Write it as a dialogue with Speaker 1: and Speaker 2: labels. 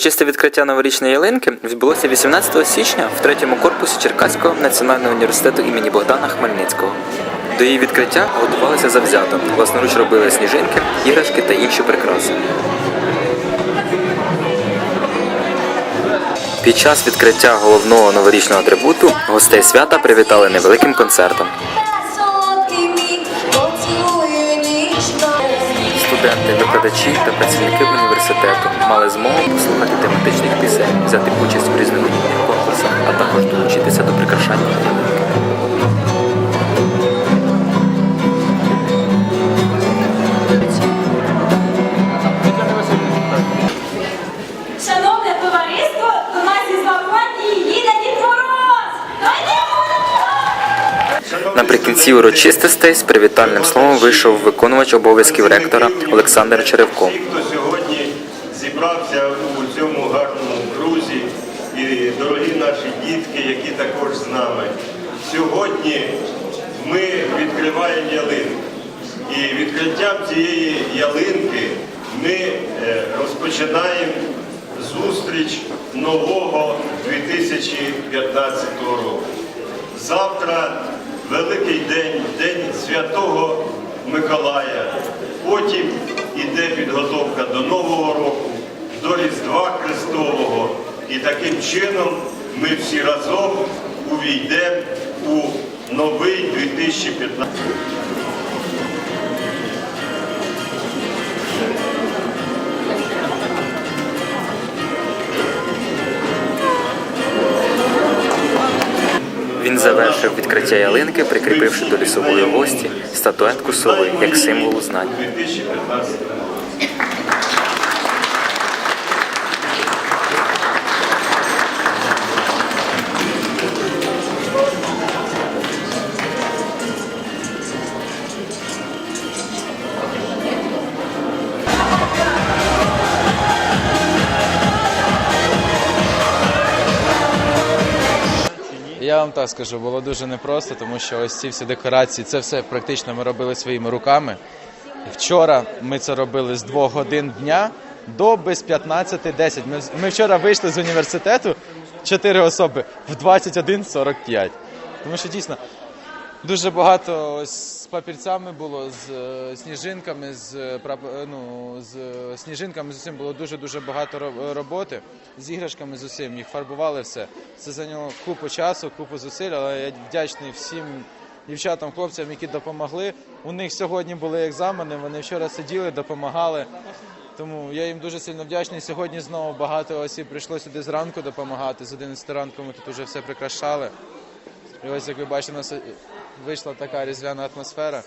Speaker 1: Урочисте відкриття новорічної ялинки відбулося 18 січня в третьому корпусі Черкаського національного університету імені Богдана Хмельницького. До її відкриття готувалися завзято. Власноруч робили сніжинки, іграшки та інші прикраси. Під час відкриття головного новорічного атрибуту гостей свята привітали невеликим концертом. Студенти, викладачі та працівники університету мали змогу послухати тематичних пісень, взяти участь у різноманітних конкурсах, а також долучитися до прикрашання ялинки. Наприкінці урочистостей з привітальним словом вийшов виконувач обов'язків ректора Олександр Черевко.
Speaker 2: Хто сьогодні зібрався у цьому гарному крузі, і дорогі наші дітки, які також з нами. Сьогодні ми відкриваємо ялинку. І відкриттям цієї ялинки ми е, розпочинаємо зустріч нового 2015 року. Завтра великий день, день Святого Миколая. Потім іде підготовка до Нового року, до Різдва Христового. І таким чином ми всі разом увійдемо у новий 2015
Speaker 1: Він завершив відкриття ялинки, прикріпивши до лісової гості статуетку сови як символу знань.
Speaker 3: Я вам так скажу, було дуже непросто, тому що ось ці всі декорації, це все практично ми робили своїми руками. Вчора ми це робили з 2 годин дня до без 15.10. Ми, вчора вийшли з університету, 4 особи, в 21.45. Тому що дійсно дуже багато ось з папірцями було, з е, сніжинками, з, е, е, ну, з сніжинками з усім було дуже-дуже багато роботи. З іграшками з усім, їх фарбували все. Це зайняло купу часу, купу зусиль, але я вдячний всім дівчатам, хлопцям, які допомогли. У них сьогодні були екзамени, вони вчора сиділи, допомагали. Тому я їм дуже сильно вдячний. Сьогодні знову багато осіб прийшло сюди зранку допомагати. З 11 ранку ми тут вже все прикрашали. І ось як ви бачите, у нас вийшла така різдвяна атмосфера.